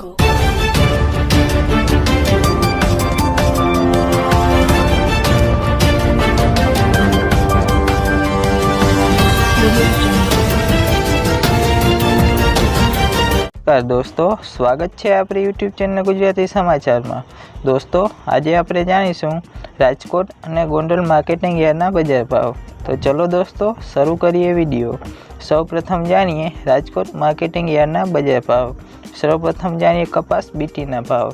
jungle. દોસ્તો, સ્વાગત છે આપણી યુટ્યુબ ચેનલ ગુજરાતી સમાચારમાં. દોસ્તો, આજે આપણે જાણીશું રાજકોટ અને ગોંડલ માર્કેટિંગ યાર્ડના બજાર ભાવ. તો ચલો દોસ્તો, શરૂ કરીએ વીડિયો. સૌપ્રથમ જાણીએ રાજકોટ માર્કેટિંગ યાર્ડના બજાર ભાવ. સૌપ્રથમ જાણીએ કપાસ બીટીના ભાવ.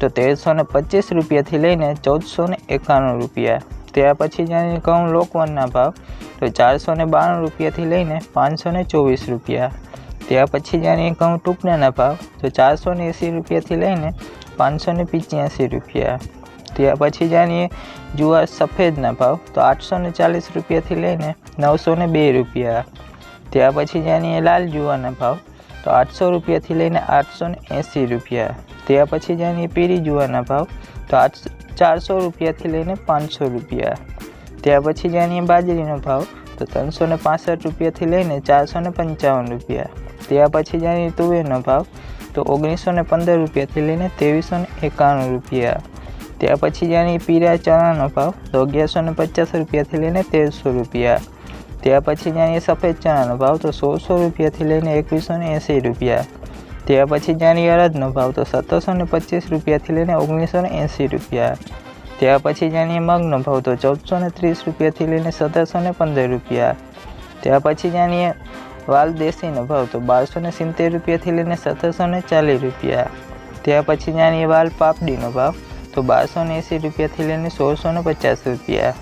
તો તેરસો ને પચીસ રૂપિયાથી લઈને ચૌદસો ને એકાણું રૂપિયા. ત્યાર પછી જાણીએ ઘઉં લોકવનના ભાવ. તો ચારસો ને બાણું રૂપિયાથી લઈને પાંચસો ને ચોવીસ રૂપિયા. ત્યાર પછી જાણીએ ઘઉં ટૂંકનાના ભાવ. તો ચારસો ને એંસી રૂપિયાથી લઈને પાંચસો ને પિચ્યાસી રૂપિયા. ત્યાર પછી જાણીએ જુવાર સફેદના ભાવ. તો આઠસો ને ચાલીસ રૂપિયાથી લઈને નવસો ને બે રૂપિયા. ત્યાર પછી જાણીએ લાલ જુવારના ભાવ. તો આઠસો રૂપિયાથી લઈને આઠસો એંસી રૂપિયા. ત્યાર પછી જાણીએ પીરી જુવાના ભાવ, તો આઠસો ચારસો રૂપિયાથી લઈને પાંચસો રૂપિયા. ત્યાર પછી જાણીએ બાજરીનો ભાવ, તો ત્રણસો ને રૂપિયાથી લઈને ચારસો ને પંચાવન રૂપિયા. ત્યાર પછી જાણીએ તુવેરનો ભાવ, તો ઓગણીસો ને પંદર રૂપિયાથી લઈને ત્રેવીસો ને એકાણું રૂપિયા. ત્યાર પછી જાણીએ પીરા ચણાનો ભાવ, તો અગિયારસો ને પચાસ રૂપિયાથી લઈને તેરસો રૂપિયા. ત્યાર પછી જાણીએ સફેદ ચણાનો ભાવ તો સોળસો રૂપિયાથી લઈને એકવીસો ને એંસી રૂપિયા. ત્યાર પછી જાણીએ અડદનો ભાવ તો સત્તરસો ને પચીસ રૂપિયાથી લઈને ઓગણીસો ને એંસી રૂપિયા. ત્યાર પછી જાણીએ મગનો ભાવ તો ચૌદસો ને ત્રીસ રૂપિયાથી લઈને સત્તરસો ને પંદર રૂપિયા. ત્યાર પછી જાણીએ વાલ દેશીનો ભાવ તો બારસો ને સિત્તેર રૂપિયાથી લઈને સત્તરસો ને ચાલીસ રૂપિયા. ત્યાર પછી જાણીએ વાલ પાપડીનો ભાવ તો બારસો ને એંસી રૂપિયાથી લઈને સોળસો ને પચાસ રૂપિયા.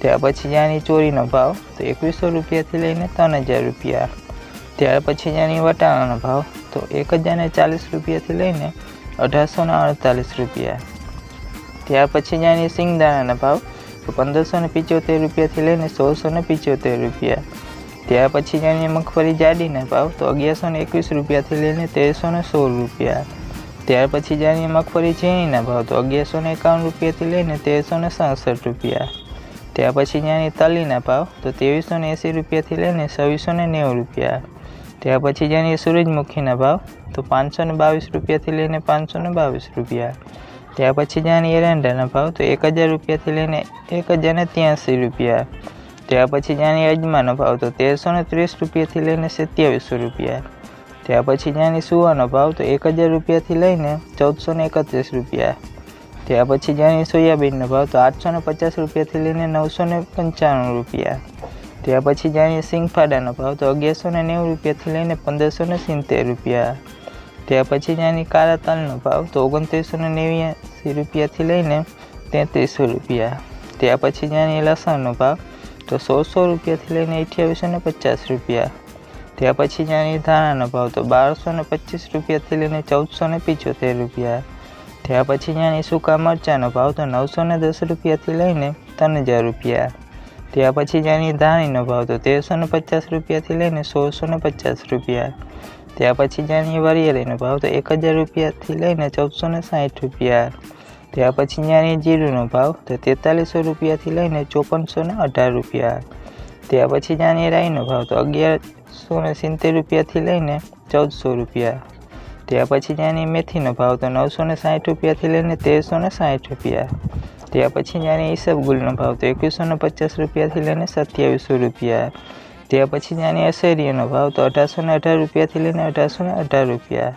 ત્યાર પછી જાણીએ ચોરીનો ભાવ તો એકવીસો રૂપિયાથી લઈને ત્રણ હજાર રૂપિયા. ત્યાર પછી જાણીએ વટાણાનો ભાવ તો એક હજારને ચાલીસ રૂપિયાથી લઈને અઢારસો ને અડતાલીસ રૂપિયા. ત્યાર પછી જાણીએ સિંગદાણાના ભાવ તો પંદરસો ને પિચોતેર રૂપિયાથી લઈને સોળસો ને પિચોતેર રૂપિયા. ત્યાર પછી જાણીએ મગફળી જાડીના ભાવ તો અગિયારસો ને એકવીસ રૂપિયાથી લઈને તેરસો ને સોળ રૂપિયા. ત્યાર પછી જાણીએ મગફળી ઝીણીના ભાવ તો અગિયારસો ને એકાવન રૂપિયાથી લઈને તેરસો ને સાસઠ રૂપિયા. ત્યાર પછી જાણી તલીના ભાવ તો ત્રેવીસો ને એંસી રૂપિયાથી લઈને છવ્વીસો ને નેવું રૂપિયા. ત્યાર પછી જાણીએ સૂરજમુખીના ભાવ તો પાંચસો ને બાવીસ રૂપિયાથી લઈને પાંચસો ને બાવીસ રૂપિયા. ત્યાર પછી જાણીએ એરંડાના ભાવ તો એક હજાર રૂપિયાથી લઈને એક હજાર ને ત્યાંસી રૂપિયા. ત્યાર પછી જાણીએ અજમાનો ભાવ તો તેરસો ને ત્રીસ રૂપિયાથી લઈને સત્યાવીસો રૂપિયા. ત્યાર પછી જાણી સુવાનો ભાવ તો એક હજાર રૂપિયાથી લઈને ચૌદસો ને એકત્રીસ રૂપિયા. ત્યાર પછી જાણીએ સોયાબીનનો ભાવ તો આઠસો ને પચાસ રૂપિયાથી લઈને નવસો ને પંચાણું રૂપિયા. ત્યાર પછી જાણીએ સિંગફાડાનો ભાવ તો અગિયારસો ને નેવું રૂપિયાથી લઈને પંદરસો ને સિત્તેર રૂપિયા. ત્યાર પછી જાણીએ કાળા તલનો ભાવ તો ઓગણત્રીસો ને નેવ્યાસી રૂપિયાથી લઈને તેત્રીસો રૂપિયા. ત્યાર પછી જાણીએ લસણનો ભાવ તો સોળસો રૂપિયાથી લઈને અઠ્યાવીસો ને પચાસ રૂપિયા. ત્યાર પછી જાણીએ ધાણાનો ભાવ તો બારસો ને પચીસ રૂપિયાથી લઈને ચૌદસો ને પંચોતેર રૂપિયા. ત્યાર પછી જાણીએ સૂકા મરચાંનો ભાવ તો નવસો ને દસ રૂપિયાથી લઈને ત્રણ હજાર રૂપિયા. ત્યાર પછી જાણીએ ધાણીનો ભાવ તો તેરસો ને પચાસ રૂપિયાથી લઈને સોળસો ને પચાસ રૂપિયા. ત્યાર પછી જાણીએ વરિયાળીનો ભાવ તો એક હજાર રૂપિયાથી લઈને ચૌદસો ને સાઠ રૂપિયા. ત્યાર પછી જ્યાંની જીરુંનો ભાવ તો તેતાલીસો રૂપિયાથી લઈને ચોપનસો ને અઢાર રૂપિયા. ત્યાર પછી જાણીએ રાઈનો ભાવ તો અગિયારસો ને સિત્તેર રૂપિયાથી લઈને ચૌદસો રૂપિયા. ત્યાર પછી જાણીએ મેથીનો ભાવ તો નવસો ને સાઠ રૂપિયાથી લઈને તેરસો ને સાઠ રૂપિયા. ત્યાર પછી જાણીએ ઈસબગુલનો ભાવ તો એકવીસો ને પચાસ રૂપિયાથી લઈને સત્યાવીસો રૂપિયા. ત્યાર પછી જ્યાંની અશેરીનો ભાવ તો અઢારસો ને અઢાર રૂપિયાથી લઈને અઢારસો ને અઢાર રૂપિયા.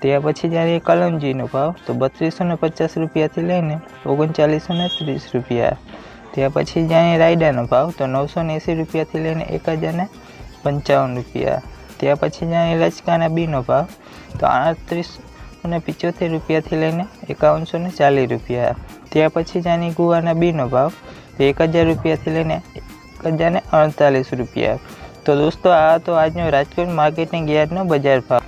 ત્યાર પછી જ્યાંની કલમજીનો ભાવ તો બત્રીસો ને પચાસ રૂપિયાથી લઈને ઓગણચાલીસો ને ત્રીસ રૂપિયા. ત્યાર પછી જ્યાંની રાયડાનો ભાવ તો નવસો ને એંસી રૂપિયાથી લઈને એક હજાર ને પંચાવન રૂપિયા. ત્યાર પછી જાણીએ લચકાના બીનો ભાવ, તો આડત્રીસ અને પિચોતેર રૂપિયાથી લઈને એકાવનસો ને ચાલીસ રૂપિયા. ત્યાર પછી જાણીએ ગુવાના બીનો ભાવ, તો એક હજાર રૂપિયાથી લઈને એક હજાર અડતાલીસ રૂપિયા. તો દોસ્તો, આ તો આજનો રાજકોટ માર્કેટિંગ યાર્ડનો બજાર ભાવ.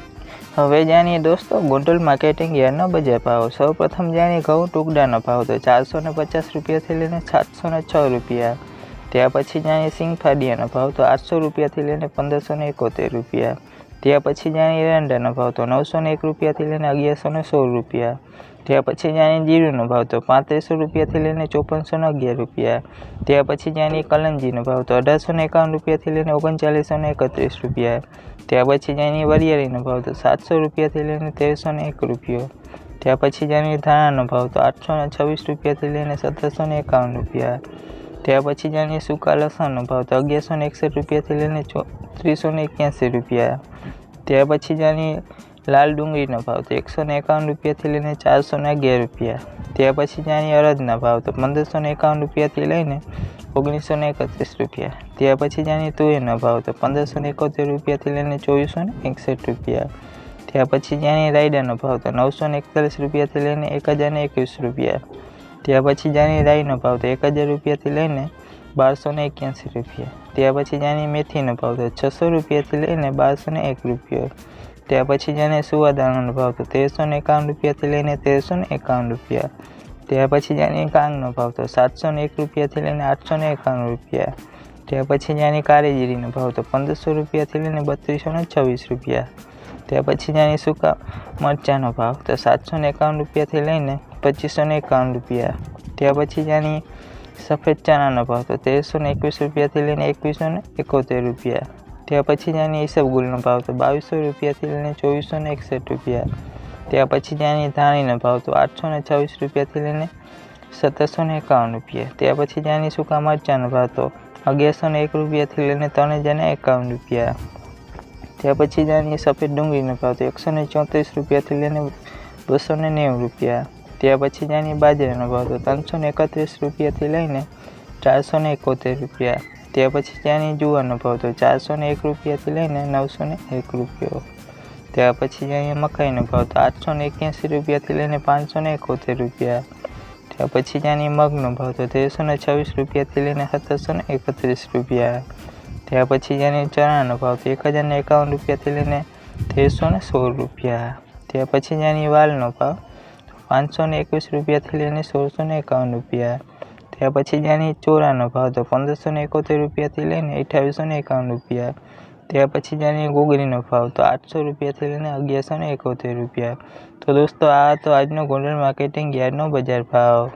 હવે જાણીએ દોસ્તો, ગોંડલ માર્કેટિંગ યાર્ડનો બજાર ભાવ. સૌપ્રથમ જાણીએ ઘઉં ટુકડાનો ભાવ, તો ચારસો ને પચાસ રૂપિયાથી લઈને સાતસો ને છ રૂપિયા. ત્યાર પછી જાણીએ સિંગફાડિયાનો ભાવ તો આઠસો રૂપિયાથી લઈને પંદરસો ને એકોતેર રૂપિયા. ત્યાર પછી જાણીએ એરંડાનો ભાવ તો નવસો ને એક રૂપિયાથી લઈને અગિયારસો ને સોળ રૂપિયા. ત્યાર પછી જાણીએ જીરુંનો ભાવ તો પાંત્રીસો રૂપિયાથી લઈને ચોપનસો ને અગિયાર રૂપિયા. ત્યાર પછી જાણીએ કલંજીનો ભાવ તો અઢારસો ને એકાવન રૂપિયાથી લઈને ઓગણચાલીસો ને એકત્રીસ રૂપિયા. ત્યાર પછી જાણીએ વરિયાળીનો ભાવ તો સાતસો રૂપિયાથી લઈને તેરસો ને એક રૂપિયો. ત્યાર પછી જાણીએ ધાણાનો ભાવ તો આઠસો ને છવ્વીસ રૂપિયાથી લઈને સત્તરસો ને એકાવન રૂપિયા. ત્યાર પછી જાણીએ સૂકા લસણનો ભાવ તો અગિયારસો ને એકસઠ રૂપિયાથી લઈને ત્રીસો ને એક્યાસી રૂપિયા. ત્યાર પછી જાણીએ લાલ ડુંગળીનો ભાવ તો એકસો ને એકાવન રૂપિયાથી લઈને ચારસો ને અગિયાર રૂપિયા. ત્યાર પછી જાણીએ અડદના ભાવ તો પંદરસો ને એકાવન રૂપિયાથી લઈને ઓગણીસો ને એકત્રીસ રૂપિયા. ત્યાર પછી જાણીએ તુવેરનો ભાવ તો પંદરસો ને એકોતેર રૂપિયાથી લઈને ચોવીસો ને એકસઠ રૂપિયા. ત્યાર પછી જાણીએ રાયડાનો ભાવ તો નવસો ને એકતાલીસ રૂપિયાથી લઈને એક હજાર ને એકવીસ રૂપિયા. ત્યાર પછી જાણીએ રાઈનો ભાવ તો એક હજાર રૂપિયાથી લઈને બારસો ને એક્યાસી રૂપિયા. ત્યાર પછી જાણીએ મેથીનો ભાવ તો છસો રૂપિયાથી લઈને બારસો ને એક રૂપિયો. ત્યાર પછી જાણીએ સુવાદાણાનો ભાવ તો તેરસો ને એકાવન રૂપિયાથી લઈને તેરસો ને એકાવન રૂપિયા. ત્યાર પછી જાણીએ કાંગનો ભાવ તો સાતસો ને એક રૂપિયાથી લઈને આઠસો ને એકાવન રૂપિયા. ત્યાર પછી જાણીએ કારેજીરીનો ભાવ તો પંદરસો રૂપિયાથી લઈને બત્રીસો ને છવ્વીસ રૂપિયા. ત્યાર પછી જાણીએ સૂકા મરચાંનો ભાવ તો સાતસો ને એકાવન રૂપિયાથી લઈને પચીસો ને એકાવન રૂપિયા. ત્યાર પછી જાણીએ સફેદ ચણાનો ભાવ તો તેરસો ને એકવીસ રૂપિયાથી લઈને એકવીસો ને એકોતેર રૂપિયા. ત્યાર પછી જાણીએ ઈસબગુલનો ભાવ તો બાવીસો રૂપિયાથી લઈને ચોવીસો ને એકસઠ રૂપિયા. ત્યાર પછી જાણીએ ધાણીનો ભાવ તો આઠસો ને છવ્વીસ રૂપિયાથી લઈને સત્તરસો ને એકાવન રૂપિયા. ત્યાર પછી જાણીએ સૂકા મરચાંનો ભાવ તો અગિયારસો ને એક રૂપિયાથી લઈને ત્રણ હજાર ને એકાવન રૂપિયા. ત્યાર પછી જાણીએ સફેદ ડુંગળીનો ભાવ તો એકસો ને ચોત્રીસ રૂપિયાથી લઈને બસો ને નેવું રૂપિયા. ત્યાર પછી જાણીએ બાજરાનો ભાવ તો ત્રણસો ને એકત્રીસ રૂપિયાથી લઈને ચારસો ને એકોતેર રૂપિયા. ત્યાર પછી ત્યાંની જુવારનો ભાવ તો ચારસો ને એક રૂપિયાથી લઈને નવસો ને એક રૂપિયો. ત્યાર પછી જાણીએ મકાઈનો ભાવ તો આઠસો ને એક્યાસી રૂપિયાથી લઈને પાંચસો ને એકોતેર રૂપિયા. ત્યાર પછી જ્યાંની મગનો ભાવ તો તેરસો ને છવ્વીસ રૂપિયાથી લઈને સત્તરસો ને એકત્રીસ રૂપિયા. ત્યાર પછી જાણીએ ચણાનો ભાવ તો એક હજાર ને એકાવન રૂપિયાથી લઈને તેરસો ને સોળ રૂપિયા. ત્યાર પછી જાણીએ વાલનો ભાવ પાંચસો ને એકવીસ રૂપિયાથી લઈને સોળસો ને એકાવન રૂપિયા. ત્યાર પછી જાણીએ ચોરાનો ભાવ તો પંદરસો ને એકોતેર રૂપિયાથી લઈને અઠ્યાવીસો ને એકાવન રૂપિયા. ત્યાર પછી જાણીએ ગોગડીનો ભાવ તો આઠસો રૂપિયાથી લઈને અગિયારસો ને એકોતેર રૂપિયા. તો દોસ્તો, આ હતો આજનો ગોંડલ માર્કેટિંગ યાર્ડનો બજાર ભાવ.